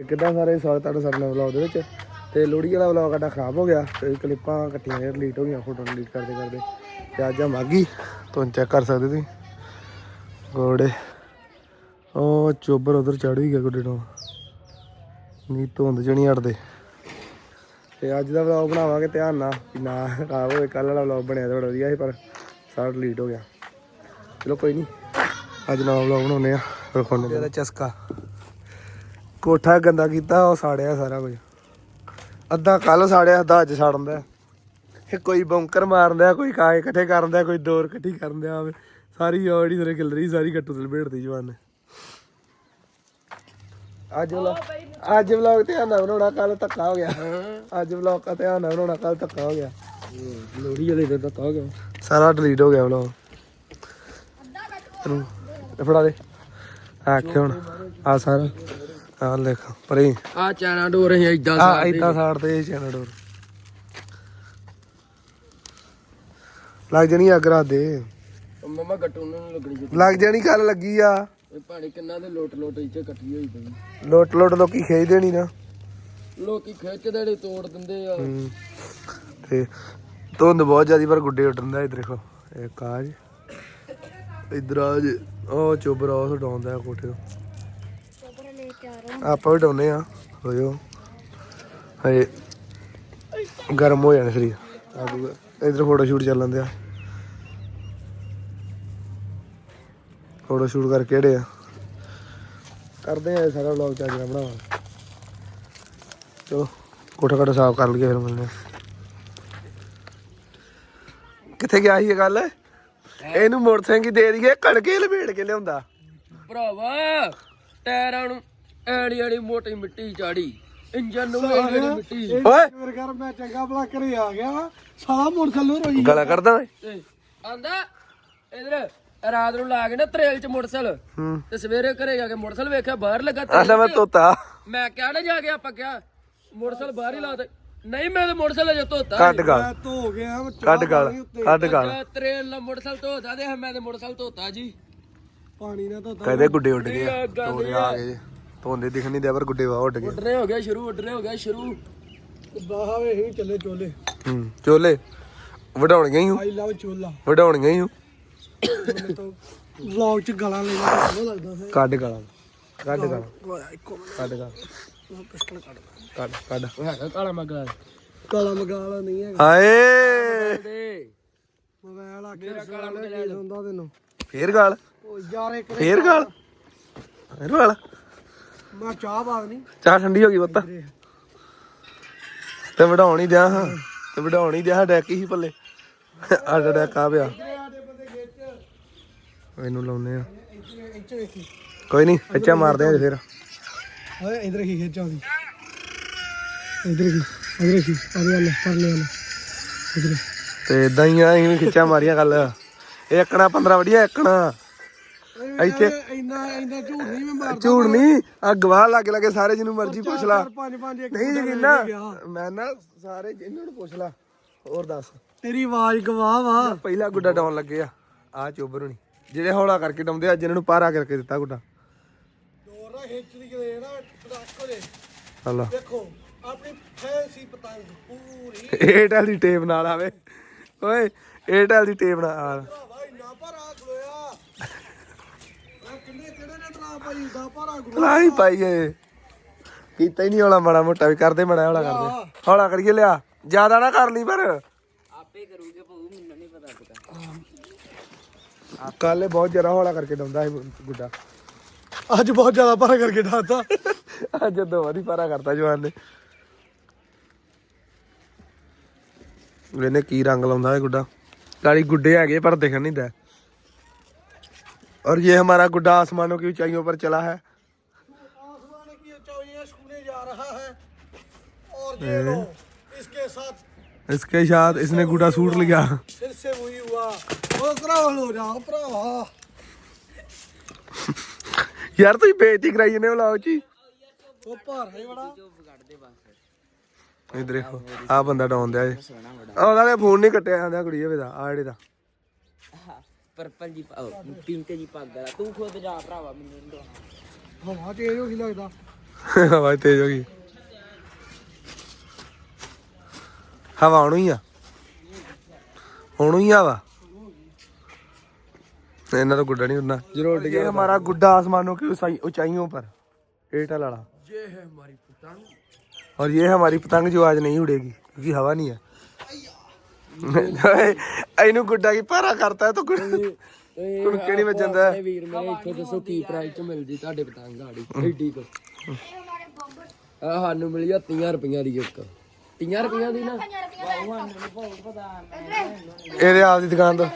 ਕਿੱਦਾਂ ਸਾਰੇ ਸਵਾਗਤ ਤੁਹਾਡਾ ਸਾਡੇ ਨਵੇਂ ਵਲੌਗ ਦੇ ਵਿੱਚ। ਤੇ ਲੋਹੜੀ ਵਾਲਾ ਵਲੌਗ ਸਾਡਾ ਖਰਾਬ ਹੋ ਗਿਆ ਤੇ ਕਲਿੱਪਾਂ ਕੱਟੀਆਂ ਡਿਲੀਟ ਹੋ ਗਈਆਂ ਫੋਟੋ ਡਿਲੀਟ ਕਰਦੇ ਕਰਦੇ। ਤੇ ਅੱਜ ਆ ਮਾਗੀ ਤੁਹਾਨੂੰ ਚੈੱਕ ਕਰ ਸਕਦੇ ਤੁਸੀਂ। ਗੋੜੇ ਉਹ ਚੋਬਰ ਉਧਰ ਚੜ ਹੀ ਗਿਆ ਗੋਡੇ ਨੂੰ ਨੀ ਧੁੰਦ ਜਣੀ ਹਟਦੇ। ਤੇ ਅੱਜ ਦਾ ਵਲੌਗ ਬਣਾਵਾਂਗੇ ਧਿਆਨ ਨਾਲ, ਵੀ ਨਾ ਖਰਾਬ ਹੋਵੇ। ਕੱਲ ਵਾਲਾ ਵਲੌਗ ਬਣਿਆ ਤਾਂ ਬੜਾ ਵਧੀਆ ਸੀ, ਪਰ ਸਾਰਾ ਡਿਲੀਟ ਹੋ ਗਿਆ। ਚਲੋ ਕੋਈ ਨਹੀਂ ਅੱਜ ਨਵਾਂ ਵਲੌਗ ਬਣਾਉਨੇ ਆ ਰਖੋਨੇ ਦਾ ਚਸਕਾ। ਕੋਠਾ ਗੰਦਾ ਕੀਤਾ ਉਹ ਸਾੜਿਆ ਸਾਰਾ ਕੁਝ। ਅੱਧਾ ਕੱਲ ਸਾੜਿਆ ਅੱਧਾ ਅੱਜ ਸਾੜਦਾ ਇਹ ਕੋਈ ਬੌਂਕਰ ਮਾਰਦਾ ਕੋਈ ਕਾਏ ਇਕੱਠੇ ਕਰਦਾ ਕੋਈ ਦੋਰ ਇਕੱਠੀ ਕਰਨ ਦਿਆ ਹੋਵੇ ਸਾਰੀ ਤੇਰੇ ਗਿਲ ਰਹੀ ਸਾਰੀ ਗੱਟੂ ਤੇ ਲਪੇਟਦੀ ਜਵਾਨ ਨੇ। ਅੱਜ ਵਲੌਗ ਅੱਜ ਵਲੌਗ ਧਿਆਨ ਨਾਲ ਬਣਾਉਣਾ ਕੱਲ ਧੱਕਾ ਹੋ ਗਿਆ। ਅੱਜ ਵਲੌਗ ਦਾ ਧਿਆਨ ਨਾਲ ਬਣਾਉਣਾ ਕੱਲ ਧੱਕਾ ਹੋ ਗਿਆ। ਲੋੜੀ ਵਾਲੇ ਦਾ ਧੱਕਾ ਹੋ ਗਿਆ। ਸਾਰਾ ਡਿਲੀਟ ਹੋ ਗਿਆ ਵਲੌਗ। ਤੈਨੂੰ ਇਹ ਫੜਾ ਦੇ। ਆਖੇ ਹੁਣ ਆ ਸਾਰਾ। ਆ ਲਿਖ ਪਰੇ। ਆ ਚਾਣਾ ਡੋਰ ਅਸੀਂ ਇਦਾਂ ਆ ਇਦਾਂ ਸਾੜ ਤੇ ਚੈਨਲ ਡੋਰ ਲੱਗ ਜਣੀ ਅੱਗ ਰਾਤ ਦੇ। ਮਮਾ ਗੱਟੂ ਨੂੰ ਲੱਗਣੀ ਜੀ ਲੱਗ ਜਾਣੀ ਕੱਲ ਲੱਗੀ ਆ। ਇਹ ਪਾਣੀ ਕਿੰਨਾ ਦੇ ਲੋਟ ਲੋਟ ਇੱਥੇ ਇਕੱਠੀ ਹੋਈ ਪਈ। ਲੋਟ ਲੋਟ ਲੋਕੀ ਖੇਚ ਦੇਣੀ ਨਾ। ਲੋਕੀ ਖਿੱਚਦੇ ਨੇ ਤੋੜ ਦਿੰਦੇ ਆ। ਤੇ ਧੁੰਦ ਬਹੁਤ ਜ਼ਿਆਦੀ ਪਰ ਗੁੱਡੇ ਉੱਡਦਾ ਇਧਰ ਦੇਖੋ ਇਹ ਕਾਜ। ਇਧਰ ਆਜ ਉਹ ਚੋਬਰਾ ਉਹ ਡਾਉਂਦਾ ਕੋਠੇ ਤੋਂ। ਆਪਾਂ ਵੀ ਡਾਉਨੇ ਆ, ਹੋਇਓ। ਹਏ ਗਰਮ ਹੋ ਜਾਣਾ ਸਰੀਰ। ਆਜੂਗਾ ਇਧਰ ਫੋਟੋ ਸ਼ੂਟ ਚੱਲਣ ਦਿਆ। ਫੋਟੋ ਸ਼ੂਟ ਕਰਕੇ ਕਿਹੜੇ ਆ। ਕਰਦੇ ਆ ਸਾਰਾ ਵਲੌਗ ਚੱਜ ਨਾਲ ਬਣਾਵਾਂਗੇ ਚਲੋ, ਕੋਠਾ ਕੋਠਾ ਸਾਫ਼ ਕਰ ਲਈਏ ਫਿਰ ਮਿਲਦੇ ਹਾਂ। ਕਿੱਥੇ ਗਿਆ ਸੀ ਇਹ ਗੱਲ ਇਹਨੂੰ ਮੋਟਰਸਾਈਕਲ ਹੀ ਦੇ ਦਈਏ, ਕਣਕੇ ਲਪੇੜ ਕੇ ਲਿਆਉਂਦਾ। ਭਰਾਵਾ, ਟਾਇਰਾਂ ਨੂੰ ਐੜੀ ਐੜੀ ਮੋਟੀ ਮਿੱਟੀ ਚਾੜੀ। ਇੰਜਨ ਨੂੰ ਐੜੀ ਐੜੀ ਮਿੱਟੀ। ਓਏ। ਮੇਰੇ ਘਰ ਮੈਂ ਚੰਗਾ ਭਲਾ ਘਰੇ ਆ ਗਿਆ। ਸਾਲਾ ਮੋਟਰਸਾਈਕਲ ਰੋਈ ਗਲਾ ਕਰਦਾ ਓਏ। ਤੇ ਆਂਦਾ ਇਧਰ ਰਾਤ ਨੂੰ ਲਾ ਕੇ ਨਾ ਤਰੇਲ ਚ ਮੋਟਰਸਾਈਕਲ। ਤੇ ਸਵੇਰੇ ਘਰੇ ਜਾ ਕੇ ਮੋਟਰਸਾਈਕਲ ਵੇਖਿਆ ਬਾਹਰ ਲੱਗਾ ਆਂਦਾ ਮੈਂ। ਤੋਤਾ ਮੈਂ ਕਿਹਾ ਨਾ ਜਾ ਕੇ ਆਪਾਂ ਕਿਹਾ ਮੋਟਰਸਾਈਕਲ ਬਾਹਰ ਹੀ ਲਾ ਦੇ। ਨਹੀਂ ਮੈਂ ਤਾਂ ਮੋਟਰਸਾਈਕਲ ਅਜੇ ਧੋਤਾ ਕੱਢ ਗਾਲ। ਮੈਂ ਧੋ ਗਿਆ ਕੱਢ ਗਾਲ ਕੱਢ ਗਾਲ। ਤਰੇਲ ਨਾਲ ਮੋਟਰਸਾਈਕਲ ਧੋਤਾ ਦੇ ਮੈਂ ਤੇ ਮੋਟਰਸਾਈਕਲ ਧੋਤਾ ਜੀ। ਪਾਣੀ ਨਾਲ ਧੋਤਾ ਕਹਦੇ ਗੁੱਡੇ ਉੱਡ ਗਏ ਤੋਰੇ ਆ ਗਏ ਧੋਂਦੇ ਦਿਖ ਨਹੀਂ ਦਿਆ ਪਰ ਗੁੱਡੇ ਵਾਹ ਉੱਡ ਗਏ। ਉੱਡਣੇ ਹੋ ਗਿਆ ਸ਼ੁਰੂ ਉੱਡਣੇ ਹੋ ਗਿਆ ਸ਼ੁਰੂ। ਬਾਹਾ ਵੇ ਹੀ ਚੱਲੇ ਚੋਲੇ। ਹੂੰ ਚੋਲੇ। ਵਡਾਉਣੀਆਂ ਹੀ ਹੂੰ। ਆਈ ਲਵ ਚੋਲਾ। ਵਡਾਉਣੀਆਂ ਹੀ ਹੂੰ। ਵਲੌਗ ਚ ਗਾਲਾਂ ਲੈਣਾ ਬਹੁਤ ਲੱਗਦਾ ਸੀ। ਕੱਢ ਗਾਲਾਂ। ਕੱਢ ਗਾਲਾਂ। ਕੱਢ ਗਾਲਾਂ। ਪਿਸਟਲ ਕੱਢ ਕੱਢ ਕੱਢ। ਉਹ ਹੈਗਾ ਕਾਲਾ ਮਗਲਾ ਕਾਲਾ ਮਗਾਲਾ ਨਹੀਂ ਹੈਗਾ। ਹਾਏ! ਮੋਬਾਈਲ ਆ ਕੇ ਸਾਲੇ ਕੀ ਹੁੰਦਾ ਤੈਨੂੰ? ਫੇਰ ਗਾਲ? ਓ ਯਾਰ ਇੱਕ ਫੇਰ ਗਾਲ? ਫੇਰ ਗਾਲ? ਮੈਂ ਚਾਹ ਬਾਗ ਨਹੀਂ ਚਾਹ ਠੰਡੀ ਹੋ ਗਈ ਬੱਤਾ ਤੇ ਵਢਾਉਣ ਹੀ ਦਿਆ ਹਾਂ। ਤੇ ਵਢਾਉਣ ਹੀ ਦਿਆ ਡੈਕ ਹੀ ਪੱਲੇ। ਆਡਾ ਡੈਕ ਆ ਪਿਆ। ਇਹਨੂੰ ਲਾਉਨੇ ਆ। ਕੋਈ ਨਹੀਂ ਅੱਛਾ ਮਾਰਦੇ ਆ ਫਿਰ। ਓਏ ਇਧਰ ਕੀ ਖੇਚਾਂ ਦੀ। ਇਧਰ ਕੀ ਇਧਰ ਕੀ। ਅਰੇ ਵਾਲਾ ਪਰਲੇ ਵਾਲਾ। ਇਧਰ। ਤੇ ਇਦਾਂ ਹੀ ਆ ਅਸੀਂ ਵੀ ਖਿੱਚਾ ਮਾਰੀਆਂ ਗੱਲ ਇਹ ਇੱਕਣਾ 15 ਵੜੀਆ ਇੱਕਣਾ। ਇੱਥੇ ਇੰਨਾ ਇੰਨਾ ਝੂਠ ਨਹੀਂ ਮੈਂ ਮਾਰਦਾ ਝੂੜ ਨਹੀਂ ਆ ਗਵਾਹ ਲੱਗ ਲੱਗੇ ਸਾਰੇ ਜਿਹਨੂੰ ਮਰਜ਼ੀ ਪੁੱਛ ਲਾ। ਚਾਰ ਪੰਜ ਪੰਜ ਇੱਕ ਨਹੀਂ ਮੁੰਡਾ ਯਕੀਨ ਲੈ ਕੇ ਨਾ ਗਿਆ। ਮੈਂ ਨਾ ਸਾਰੇ ਇਹਨਾਂ ਨੂੰ ਪੁੱਛ ਲਾ ਹੋਰ ਦੱਸ। ਤੇਰੀ ਆਵਾਜ਼ ਗਵਾਹ ਵਾ। ਪਹਿਲਾ ਗੁੱਡਾ ਡਾਉਣ ਲੱਗੇ ਆ। ਆ ਚੋਬਰ ਹੁਣੀ। ਜਿਹੜੇ ਹੌਲਾ ਕਰਕੇ ਡਾਉਂਦੇ ਆ ਜਿਹਨਾਂ ਨੂੰ ਪਾਰਾ ਕਰਕੇ ਦਿੱਤਾ ਗੁੱਡਾ। ਦੋਰ ਨਾ ਖਿੱਚਦੀ ਕਿਤੇ ਨਾ ਪਟਾਕੋ ਦੇ ਹਲਾ। ਦੇਖੋ ਆਪਣੀ ਫੈਂਸੀ ਪਤੰਗ ਪੂਰੀ। ਏਅਰਟੈਲ ਦੀ ਟੇਪ ਨਾਲ ਆਵੇ। ਓਏ ਏਅਰਟੈਲ ਦੀ ਟੇਪ ਨਾਲ ਆ। ਕਿਹੜੇ ਪਾਈਏ ਕੀਤਾ ਹੀ ਨਹੀਂ ਹੌਲਾ ਮਾੜਾ ਮੋਟਾ ਵੀ ਕਰਦੇ ਮਾੜਾ ਹੌਲਾ ਕਰਦੇ। ਹੌਲਾ ਕਰੀਏ ਲਿਆ। ਜ਼ਿਆਦਾ ਨਾ ਕਰ ਲਈ ਪਰ। ਆਪੇ ਕਰੂਗੇ ਭਾਉ ਮੈਨੂੰ ਨਹੀਂ ਪਤਾ ਕਿਤਾ ਕੱਲ ਬਹੁਤ ਜ਼ਰਾ ਹੌਲਾ ਕਰਕੇ ਡਾਉਂਦਾ ਸੀ ਗੁੱਡਾ। ਅੱਜ ਬਹੁਤ ਜ਼ਿਆਦਾ ਭਾਰਾ ਕਰਕੇ ਡਾਤਾ। ਅੱਜ ਦੋ ਵਾਰੀ ਭਾਰਾ ਕਰਦਾ ਜਵਾਨ ਨੇ। ਇਹਨੇ ਕੀ ਰੰਗ ਲਾਉਂਦਾ ਹੈ ਗੁੱਡਾ? ਕਾਲੀ ਗੁੱਡੇ ਹੈਗੇ ਪਰ ਦਿਖਣ ਨਹੀਂ ਦਾ और ये हमारा गुड्डा आसमानों की ऊंचाइयों पर चला है आसमान की ऊंचाइयां छूने जा रहा है और ये लो इसके साथ इसके साथ इसने गुड्डा सूट लिया फिर से वही हुआ ओ भरावा हो जाओ भरावा यार तू बेइज्जती कराई ने ਵਲੌਗ ਚ ਹੀ। ਉਹ ਭਾਰ ਹੈ ਬੜਾ ਇੱਧਰ ਦੇਖੋ ਆ ਬੰਦਾ ਡਾਉਂਦਾ ਏ ਉਹਦਾ ਨੇ ਫੋਨ ਨਹੀਂ ਕੱਟਿਆ ਜਾਂਦਾ ਕੁੜੀ ਇਹਦਾ ਆ ਜਿਹੜੇ ਦਾ ਪਰਪਲ ਜੀ ਪਿੰਕ ਜੀ ਪੱਗ ਵਾਲਾ ਤੂੰ ਖੁਦ ਜਾ ਭਰਾਵਾ ਮੈਨੂੰ ਨਹੀਂ ਹਵਾ ਤੇਜ਼ ਹੋ ਗਈ ਲੱਗਦਾ ਹਵਾ ਤੇਜ਼ ਹੋ ਗਈ ਹਵਾ ਆਉਣੀ ਹੀ ਆ ਆਉਣੀ ਹੀ ਆ ਵਾ ਇਹਨਾਂ ਦਾ ਗੁੱਡਾ ਨਹੀਂ ਹੁੰਦਾ ਜਰੂਰ ਉੱਡ ਗਿਆ ਹਮਾਰਾ गुड्डा आसमानों की ऊंचाई- ऊंचाइयों पर एयरटेल वाला ये है हमारी पतंग और ये हमारी पतंग जो आज नहीं उड़ेगी क्योंकि हवा नहीं है ਇਹਨੂੰ ਗੁੱਡਾ ਕੀ ਭਾਰਾ ਕਰਤਾ ਹੈ ਤਾਂ ਗੁੱਡਾ ਹੁਣ ਕਿਹੜੀ ਵਿੱਚ ਜਾਂਦਾ ਹੈ? ਵੀਰ ਮੇਰੇ ਇੱਥੋਂ ਦੱਸੋ ਕੀ ਪ੍ਰਾਈਸ ਚ ਮਿਲਦੀ ਤੁਹਾਡੇ ਪਤੰਗ ਆੜੀ ਏਡੀ ਕੋ ਆ ਸਾਨੂੰ ਮਿਲੀ ਆ 30 ਰੁਪਈਆਂ ਦੀ ਇੱਕ 30 ਰੁਪਈਆਂ ਦੀ ਨਾ ਇਹਦੇ ਆਪ ਦੀ ਦੁਕਾਨ ਤੋਂ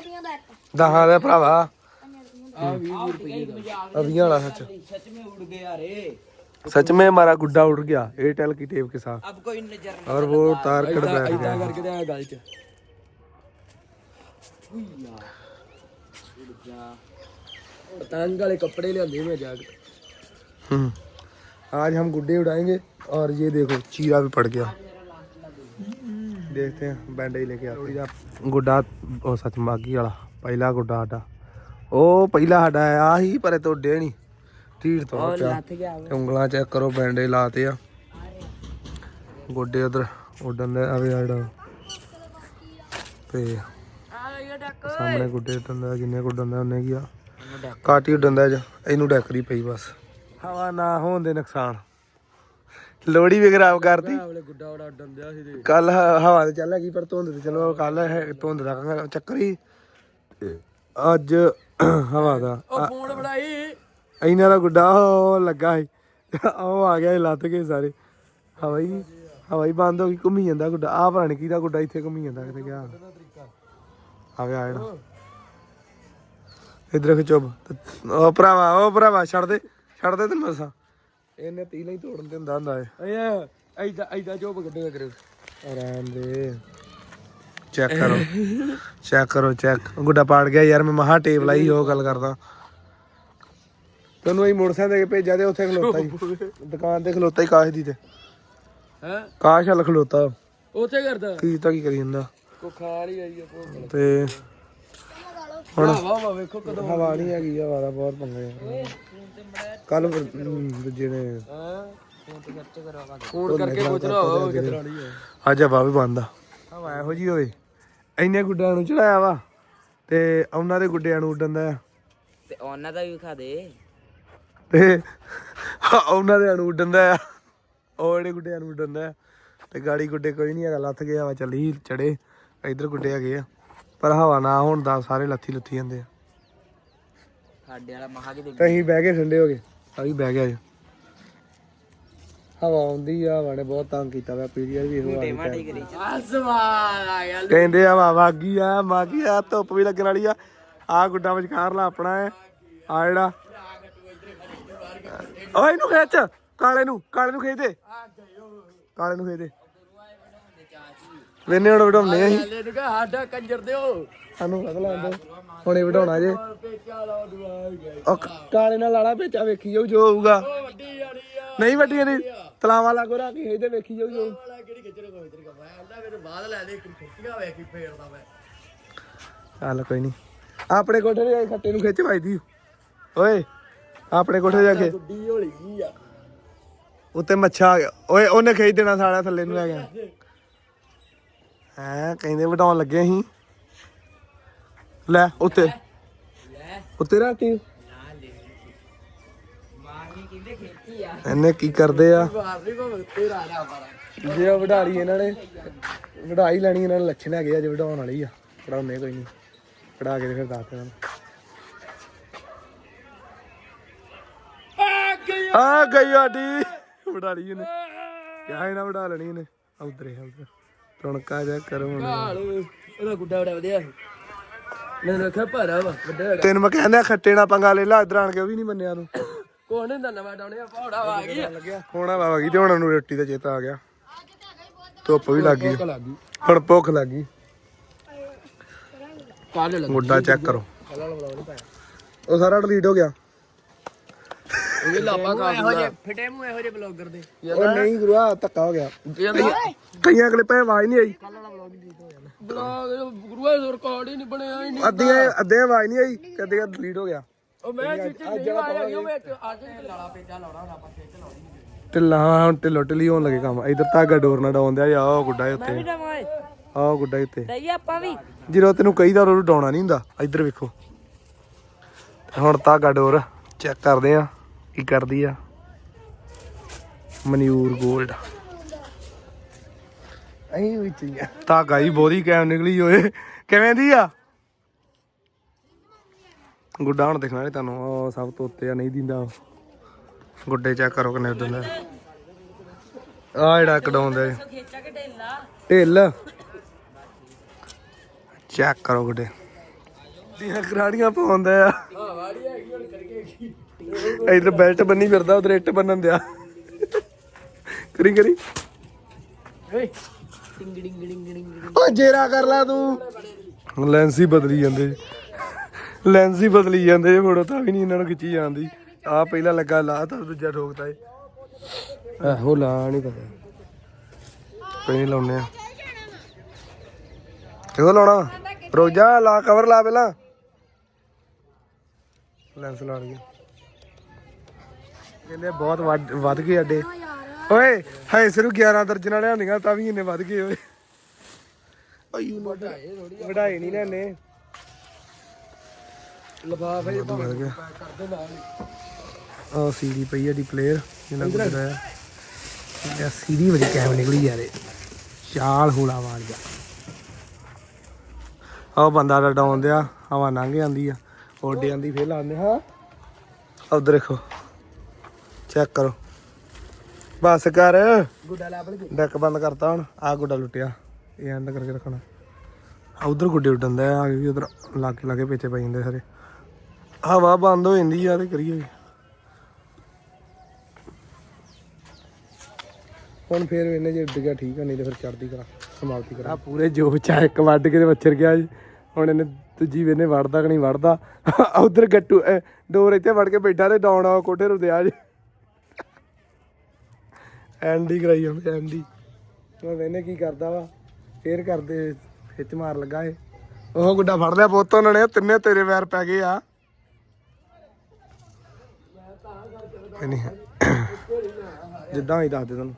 ਦਹਾਂ ਦਾ ਭਰਾਵਾ ਆ 20 ਰੁਪਈਏ ਦਾ अभियान वाला सच सच में उड़ गया रे सच में हमारा गुड्डा उड़ गया एयरटेल की टेप के साथ अब कोई नजर और वो तार कट बैठ ਇਦਾਂ गया ਕਰਕੇ ਤੇ ਆ ਗੱਲ ਚ ਪਤੰਗ ਵਾਲੇ ਕੱਪੜੇ ਲਿਆਂਦੇ ਮੈਂ ਜਾ ਕੇ हम्म। आज हम गुड्डे उड़ाएंगे और ये देखो चीरा भी पड़ गया देखते हैं बैंड ही लेके आते हैं गुड्डा ਉਹ ਸੱਚ ਮਾਗੀ ਵਾਲਾ ਪਹਿਲਾ ਗੁੱਡਾ ਸਾਡਾ ਉਹ ਪਹਿਲਾ ਸਾਡਾ ਆ ਹੀ ਪਰ ਇਹ ਤੋਂ ਡੇ ਨਹੀਂ ਢੀੜ ਤੋਂ ਪਿਆ ਤੇ ਉਂਗਲਾਂ ਚੈੱਕ ਕਰੋ ਬੈਂਡੇ ਲਾਤੇ ਆ ਗੋਡੇ ਉਧਰ ਉੱਡਣ ਦੇ ਆਵੇ ਸਾਡਾ ਤੇ ਸਾਹਮਣੇ ਗੁੱਡੇ ਉੱਡਣ ਦਾ ਜਿੰਨੇ ਗੁੱਡਣ ਦਾ ਉਹਨੇ ਕੀ ਆ? ਘੱਟ ਹੀ ਉੱਡਣ ਦਾ ਜਾ ਇਹਨੂੰ ਡੈਕਰੀ ਪਈ ਬਸ। ਹਵਾ ਨਾ ਹੋਣ ਦੇ ਨੁਕਸਾਨ। ਲੋੜੀ ਵੀ ਖਰਾਬ ਕਰਦੀ ਆਵਲੇ ਗੁੱਡਾ ਉਡਾ ਉੱਡਣ ਦਿਆ ਸੀ ਤੇ। ਕੱਲ ਹਵਾ ਤੇ ਚੱਲ ਗਈ ਪਰ ਧੁੰਦ ਤੇ ਚਲੋ ਕੱਲ ਧੁੰਦ ਦਾ ਚੱਕਰ ਹੀ। ਅੱਜ ਹਵਾ ਦਾ। ਉਹ ਫੋਨ ਇਹਨਾਂ ਦਾ ਗੁੱਡਾ ਉਹ ਲੱਗਾ ਸੀ। ਉਹ ਆ ਗਿਆ ਲੱਤ ਕੇ ਸਾਰੇ। ਹਵਾ ਹੀ ਹਵਾ ਹੀ ਬੰਦ ਹੋ ਗਈ ਘੁੰਮੀ ਜਾਂਦਾ ਗੁੱਡਾ। ਆਹ ਪਤਾ ਕਿਹਦਾ ਗੁੱਡਾ ਇੱਥੇ ਘੁੰਮੀ ਜਾਂਦਾ ਕਿਤੇ ਗਿਆ। ਆ ਗਿਆ ਜਿਹੜਾ ਇਧਰ ਖਿਚੋਬ ਉਹ ਭਰਾਵਾ ਉਹ ਭਰਾਵਾ ਛੱਡ ਦੇ ਛੱਡ ਦੇ ਤੈਨੂੰ ਮਸਾ ਇਹਨੇ ਤੀਲਾ ਹੀ ਤੋੜਨ ਤੇ ਹੁੰਦਾ ਹੁੰਦਾ ਏ ਏ ਐਦਾਂ ਐਦਾਂ ਜੋ ਗੱਡੇ ਕਰੇ। ਆਰਾਮ ਦੇ। ਚੈੱਕ ਕਰੋ। ਚੈੱਕ ਕਰੋ ਚੈੱਕ ਗੁੱਡਾ ਪਾੜ ਗਿਆ ਯਾਰ ਮੈਂ ਮਹਾ ਟੇਪ ਲਾਈ ਉਹ ਗੱਲ ਕਰਦਾ। ਤੈਨੂੰ ਇਹ ਮੋਟਰਸਾਈਕਲ ਦੇ ਕੇ ਭੇਜਿਆ ਤੇ ਉੱਥੇ ਖਲੋਤਾ ਹੀ। ਦੁਕਾਨ ਤੇ ਖਲੋਤਾ ਹੀ ਕਾਸ਼ ਦੀ ਤੇ। ਹੈ? ਕਾਸ਼ ਹਲ ਖਲੋਤਾ। ਉੱਥੇ ਕਰਦਾ। ਕੀ ਤਾਂ ਕੀ ਕਰੀ ਜਾਂਦਾ। ਕੋ ਖਾ ਲਈ ਆਈ ਆ ਭੋਗ ਤੇ ਹੁਣ ਹਵਾ ਵਾ ਵੇਖੋ ਕਦੋਂ ਹਵਾ ਨਹੀਂ ਹੈਗੀ ਹਵਾ ਦਾ ਬਹੁਤ ਪੰਗੇ ਕੱਲ ਦੂਜੇ ਨੇ ਹਾਂ ਫੋਨ ਕਰਕੇ ਪੁੱਛ ਲਾ ਉਹ ਕਿਤਰਾ ਨਹੀਂ ਹੈ ਅੱਜ ਹਵਾ ਵੀ ਬੰਦ ਆ। ਹਵਾ ਇਹੋ ਜੀ ਹੋਵੇ। ਇੰਨੇ ਗੁੱਡਿਆਂ ਨੂੰ ਚੜਾਇਆ ਵਾ ਤੇ ਉਹਨਾਂ ਦੇ ਗੁੱਡਿਆਂ ਨੂੰ ਉੱਡਣ ਦਾ ਆ। ਤੇ ਉਹਨਾਂ ਦਾ ਵੀ ਵਿਖਾ ਦੇ। ਤੇ ਉਹਨਾਂ ਦੇ ਨੂੰ ਉੱਡਣ ਦਾ ਆ। ਉਹ ਜਿਹੜੇ ਗੁੱਡਿਆਂ ਨੂੰ ਉੱਡਣ ਦਾ ਆ। ਤੇ ਗਾੜੀ ਗੁੱਡੇ ਕੋਈ ਨਹੀਂ ਹੈਗਾ ਲੱਥ ਗਿਆ ਹਵਾ ਚੱਲੀ ਚੜੇ। ਇਧਰ ਗੁੱਡੇ ਹੈਗੇ ਆ ਪਰ ਹਵਾ ਨਾ ਹੋਣ ਦਾ ਸਾਰੇ ਲੱਥੀ ਲੁੱਥੀ ਜਾਂਦੇ ਆ। ਸਾਡੇ ਵਾਲਾ ਮਹਾ ਕਿ ਤੇ ਅਸੀਂ ਬਹਿ ਕੇ ਠੰਡੇ ਹੋ ਗਏ। ਅਸੀਂ ਬਹਿ ਗਿਆ ਜੀ। ਹਵਾ ਆਉਂਦੀ ਆ ਹਵਾ ਨੇ ਬਹੁਤ ਤੰਗ ਕੀਤਾ ਵਾ ਪੀਰੀਅਰ ਵੀ ਇਹੋ ਆ ਕਰੀ। ਆ ਗਿਆ ਕਹਿੰਦੇ ਆ ਹਵਾ ਵਾਗੀ ਆ ਮਾਗੀ ਆ ਧੁੱਪ ਵੀ ਲੱਗਣ ਵਾਲੀ ਆ। ਆ ਗੁੱਡਾ ਵਿਚਕਾਰਲਾ ਆਪਣਾ ਹੈ ਆ ਜਿਹੜਾ। ਓਏ ਇਹਨੂੰ ਖਿੱਚ ਕਾਲੇ ਨੂੰ ਕਾਲੇ ਨੂੰ ਖਿੱਚ ਦੇ। ਕਾਲੇ ਨੂੰ ਖਿੱਚ ਦੇ। ਵੇਨੇ ਹੁਣ ਵਡਾਉਣੇ ਅਸੀਂ। ਲੈ ਨੂੰ ਕਹਾ ਸਾਡਾ ਕੰਜਰ ਦਿਓ। ਸਾਨੂੰ ਪਤਾ ਲਾਂਦੇ ਹੁਣੇ ਵਡਾਉਣਾ ਜੇ। ਪੇਚਾ ਲਾ ਦੁਆ ਗਿਆ ਉਹ ਕਾਲੇ ਨਾਲ ਲਾਲਾ ਪੇਚਾ ਵੇਖੀ ਜਾਊ ਜੋ ਹੋਊਗਾ। ਵੱਡੀ ਆ ਨਹੀਂ ਵੱਡੀ ਇਹਦੀ। ਤਲਾਵਾ ਲਾਗੋ ਰੱਖ ਕੇ ਇਹਦੇ ਵੇਖੀ ਜਾਊ ਜੋ। ਵਾਲਾ ਕਿਹੜੀ ਕੋਈ ਤਰੀਕਾ ਮੈਂ ਆਂਦਾ ਮੈਨੂੰ ਬਾਅਦ ਲੈ ਦੇ ਖੁੱਟੀਆਂ ਵੇਖ ਕੇ ਫੇਰਦਾ ਮੈਂ। ਚੱਲ ਕੋਈ ਨਹੀਂ ਆਪਣੇ ਕੋਠੇ ਦੇ ਖੱਟੇ ਨੂੰ ਖਿੱਚ ਵੱਜਦੀ ਓਏ ਆਪਣੇ ਕੋਠੇ ਜਾ ਕੇ। ਗੁੱਡੀ ਹੋਲੀ ਗਈ ਆ। ਉੱਤੇ ਮੱਛਾ ਆ ਗਿਆ। ਓਏ ਉਹਨੇ ਖਿੱਚ ਦੇਣਾ ਸਾਲਾ ਥੱਲੇ ਨੂੰ ਆ ਗਿਆ ਹੈ ਕਹਿੰਦੇ ਵਡਾਉਣ ਲੱਗੇ ਅਸੀਂ। ਲੈ ਉੱਤੇ। ਉੱਤੇ ਰਾਤੀ ਮਾਰਨੀ ਕਿੰਦੇ ਖੇਤੀ ਆ। ਇਹਨੇ ਕੀ ਕਰਦੇ ਆ? ਜੇ ਉਹ ਵਡਾਲੀ ਇਹਨਾਂ ਨੇ ਵਡਾਈ ਲੈਣੀ ਇਹਨਾਂ ਨੇ ਲੱਛਣ ਹੈਗੇ ਆ ਜੇ ਵਡਾਉਣ ਵਾਲੀ ਆ। ਵਡਾਉਣੇ ਕੋਈ ਨਹੀਂ। ਵਡਾ ਕੇ ਤੇ ਫਿਰ ਦੱਸ ਦੇਣਾ। ਆ ਗਈ ਆਡੀ ਵਡਾਲੀ ਇਹਨੇ। ਕਿਹਾ ਇਹਨਾਂ ਵਡਾ ਲੈਣੀ ਇਹਨੇ। ਉਧਰੇ ਉਧਰ। ਰੌਣਕਾ ਜਾ ਕਰੋ ਹੁਣ। ਹਾਲ ਉਹਦਾ ਗੁੱਡਾ ਬੜਾ ਵਧੀਆ ਸੀ। ਮੈਂ ਰੱਖਿਆ ਭਾਰਾ ਵਾ ਵੱਡਾ ਹੈਗਾ। ਤੈਨੂੰ ਮੈਂ ਕਹਿੰਦਾ ਖੱਟੇ ਨਾਲ ਪੰਗਾ ਲੈ ਲਾ ਇਧਰ ਆਣ ਕੇ ਉਹ ਵੀ ਨਹੀਂ ਮੰਨਿਆ ਤੂੰ। ਕੋਣ ਹੁੰਦਾ ਨਵਾਂ ਡਾਉਣੇ ਪੌੜਾ ਵਾ ਗਈ ਹੁਣ ਆ ਬਾਬਾ ਗਈ ਤੇ ਹੁਣ ਉਹਨੂੰ ਰੋਟੀ ਦਾ ਚੇਤਾ ਆ ਗਿਆ। ਧੁੱਪ ਵੀ ਲੱਗ ਗਈ। ਹੁਣ ਭੁੱਖ ਲੱਗ ਗਈ। ਕੱਲ ਲੱਗ। ਮੁੱਢਾ ਚੈੱਕ ਕਰੋ। ਉਹ ਸਾਰਾ ਡਿਲੀਟ ਹੋ ਗਿਆ। ਇਹ ਲਾਪਾ ਖਾ ਇਹੋ ਜੇ ਫਿੱਟੇ ਮੂੰਹ ਇਹੋ ਜੇ ਬਲੌਗਰ ਦੇ। ਉਹ ਨਹੀਂ ਗੁਰੂਆ ਧੱਕਾ ਹੋ ਗਿਆ। ਕਈਆਂ ਕਲਿੱਪਾਂ 'ਚ ਆਵਾਜ਼ ਨਹੀਂ ਆਈ। ਬਲੌਗ ਗੁਰੂਆ ਰਿਕਾਰਡ ਹੀ ਨਹੀਂ ਬਣਿਆ ਹੀ ਨਹੀਂ ਅੱਧੀਆਂ ਅੱਧੇ ਆਵਾਜ਼ ਨਹੀਂ ਆਈ ਕਦੇ ਡਿਲੀਟ ਹੋ ਗਿਆ। ਉਹ ਮੈਂ ਚੀਚੀ ਨਹੀਂ ਆਇਆ ਉਹ ਵਿੱਚ ਅੱਜ ਲਾਲਾ ਪੇਚਾ ਲਾਉਣਾ ਹੁਣ ਆਪਾਂ ਖੇਚ ਲਾਉਣੀ ਢਿੱਲਾ ਹਾਂ ਹੁਣ ਢਿੱਲੋ ਢਿੱਲੀ ਹੋਣ ਲੱਗੇ ਕੰਮ। ਇਧਰ ਧਾਗਾ ਡੋਰ ਨਾਲ ਡਾਉਂਦੇ ਆ ਆਹ ਗੁੱਡਾ ਹੈ ਉੱਤੇ ਆਹ ਗੁੱਡਾ ਹੈ ਉੱਤੇ ਆਪਾਂ ਵੀ। ਜਦੋਂ ਤੈਨੂੰ ਕਹੀਦਾ ਉਹਨੂੰ ਡਾਉਣਾ ਨਹੀਂ ਹੁੰਦਾ। ਇੱਧਰ ਵੇਖੋ। ਤੇ ਹੁਣ ਧਾਗਾ ਡੋਰ ਚੈੱਕ ਕਰਦੇ ਆ। ਕੀ ਕਰਦੀ ਆ। ਮਨਿਊਰ 골ਡ ਅਹੀਂ ਵਿੱਚ ਹੀ ਆ। ਧਾਗਾ ਹੀ ਬਹੁਤੀ ਕੈਮ ਨਿਕਲੀ ਓਏ। ਕਿਵੇਂ ਦੀ ਆ? ਗੁੱਡਾ ਹੁਣ ਦਿਖਣਾ ਨਹੀਂ ਤੁਹਾਨੂੰ। ਉਹ ਸਭ ਤੋਂ ਉੱਤੇ ਆ ਨਹੀਂ ਦਿੰਦਾ। ਗੁੱਡੇ ਚੈੱਕ ਕਰੋ ਕਿੰਨੇ ਦਿੰਦਾ ਆ ਜਿਹੜਾ ਕਡਾਉਂਦਾ ਕੇ ਢੇਲਾ ਢਿੱਲ। ਚੈੱਕ ਕਰੋ ਗੁੱਡੇ। ਦੀਆਂ ਕਰਾੜੀਆਂ ਪਾਉਂਦਾ ਆ। ਇਧਰ ਬੈਲਟ ਬੰਨੀ ਫਿਰਦਾ ਉਧਰ ਇੱਟ ਬੰਨਣ ਦਿਆ। ਕਰੀ ਕਰੀ। ਟਿੰਗ ਡਿੰਗ ਡਿੰਗ ਡਿੰਗ ਓ ਜੇਰਾ ਕਰ ਲੈ ਤੂੰ। ਲੈਂਸ ਹੀ ਬਦਲੀ ਜਾਂਦੇ। ਲੈਂਸ ਹੀ ਬਦਲੀ ਜਾਂਦੇ ਫੋਟੋ ਤਾਂ ਵੀ ਨਹੀਂ ਇਹਨਾਂ ਨੂੰ ਖਿੱਚੀ ਜਾਂਦੀ ਆ ਪਹਿਲਾਂ ਲੱਗਾ ਲਾਤਾ ਦੂਜਾ ਠੋਕਤਾ ਏ ਆਹੋ ਲਾ ਨਹੀਂ ਪਤਾ। ਕੋਈ ਨਹੀਂ ਲਾਉਨੇ ਆ। ਕਿਉਂ ਲਾਉਣਾ? ਰੋਜਾ ਲਾ ਕਵਰ ਲਾ ਪਹਿਲਾਂ। ਲੈਂਸ ਲਾ ਲਈ ਕਹਿੰਦੇ ਬਹੁਤ ਵੱਧ ਵੱਧ ਗਏ ਅੱਡੇ ਓਏ ਹੈ ਸਿਰ 11 ਦਰਜਨ ਵਾਲਿਆਂ ਹੁੰਦੀਆਂ ਤਾਂ ਵੀ ਇੰਨੇ ਵੱਧ ਗਏ ਓਏ। ਆਯੂ ਵਢਾਏ ਨਹੀਂ ਲੈਨੇ ਲਫਾਫੇ ਗਿਆ ਕਰਦੇ ਨਾਲ ਆ ਸੀਡੀ ਪਈ ਆ ਦੀ ਪਲੇਅਰ ਜਿਹਨਾਂ ਕੋਲ ਆ ਇਹ ਸੀਡੀ ਵਜੀ ਕੈਮ ਨਿਕਲੀ ਯਾਰੇ ਚਾਲ ਹੂਲਾ ਮਾਰ ਗਿਆ। ਆ ਬੰਦਾ ਡਾਉਣ ਦਿਆ ਹਵਾ ਲੰਘ ਜਾਂਦੀ ਆ। ਓਡੇ ਜਾਂਦੀ ਫੇਰ ਲਾਉਂਦੇ ਹਾਂ। ਉਧਰ ਦੇਖੋ। ਚੈੱਕ ਕਰੋ। ਬਸ ਕਰ। ਗੁੱਡਾ ਲੈਵਲ ਕੇ ਡੈਕ ਬੰਦ ਕਰਤਾ ਹੁਣ। ਆ ਗੁੱਡਾ ਲੁੱਟਿਆ। ਇਹ ਐਂਡ ਕਰਕੇ ਰੱਖਣਾ। ਆ ਉਧਰ ਗੁੱਡੇ ਉੱਡਣ ਆ ਵੀ ਉਧਰ ਲਾਗੇ ਲਾਗੇ ਪੇਚੇ ਪੈ ਜਾਂਦੇ ਸਾਰੇ। ਹਵਾ ਬੰਦ ਹੋ ਜਾਂਦੀ ਆ ਤੇ ਕਰੀਏ ਹੁਣ ਫੇਰ ਇਹਨੇ ਜੇ ਉੱਡ ਗਿਆ, ਠੀਕ ਆ, ਨਹੀਂ ਤੇ ਫਿਰ ਚੜਦੀ ਕਰਾ ਸਮਾਪਤੀ ਕਰਾ ਪੂਰੇ ਜੋ ਚ ਇੱਕ ਵੱਢ ਕੇ ਤੇ ਮੱਛਰ ਗਿਆ ਜੀ। ਹੁਣ ਇਹਨੇ ਦੂਜੀ ਵੇਨੇ ਵੜਦਾ ਕਿ ਨਹੀਂ ਵੜਦਾ ਉਧਰ ਗੱਟੂ ਡੋਰ ਇੱਥੇ ਵੜ ਕੇ ਬੈਠਾ ਤੇ ਡਾਉਣ ਆ ਕੋਠੇ ਰੁਦਿਆ ਜੀ। ਐਂਡੀ ਕਰਾਈ ਜਾਂਦੇ ਐਂਡੀ ਉਹ ਵੇਨੇ ਕੀ ਕਰਦਾ ਵਾ? ਫੇਰ ਕਰਦੇ ਖਿੱਚ ਮਾਰ ਲੱਗਾ ਏ ਉਹ ਗੁੱਡਾ ਫੜ ਲਿਆ ਪੁੱਤ ਉਹਨਾਂ ਨੇ ਤਿੰਨੇ ਤੇਰੇ ਵੈਰ ਪੈ ਗਏ ਆ। ਨਹੀਂ ਜਿੱਦਾਂ ਹੀ ਦੱਸ ਦੇ ਤੁਹਾਨੂੰ।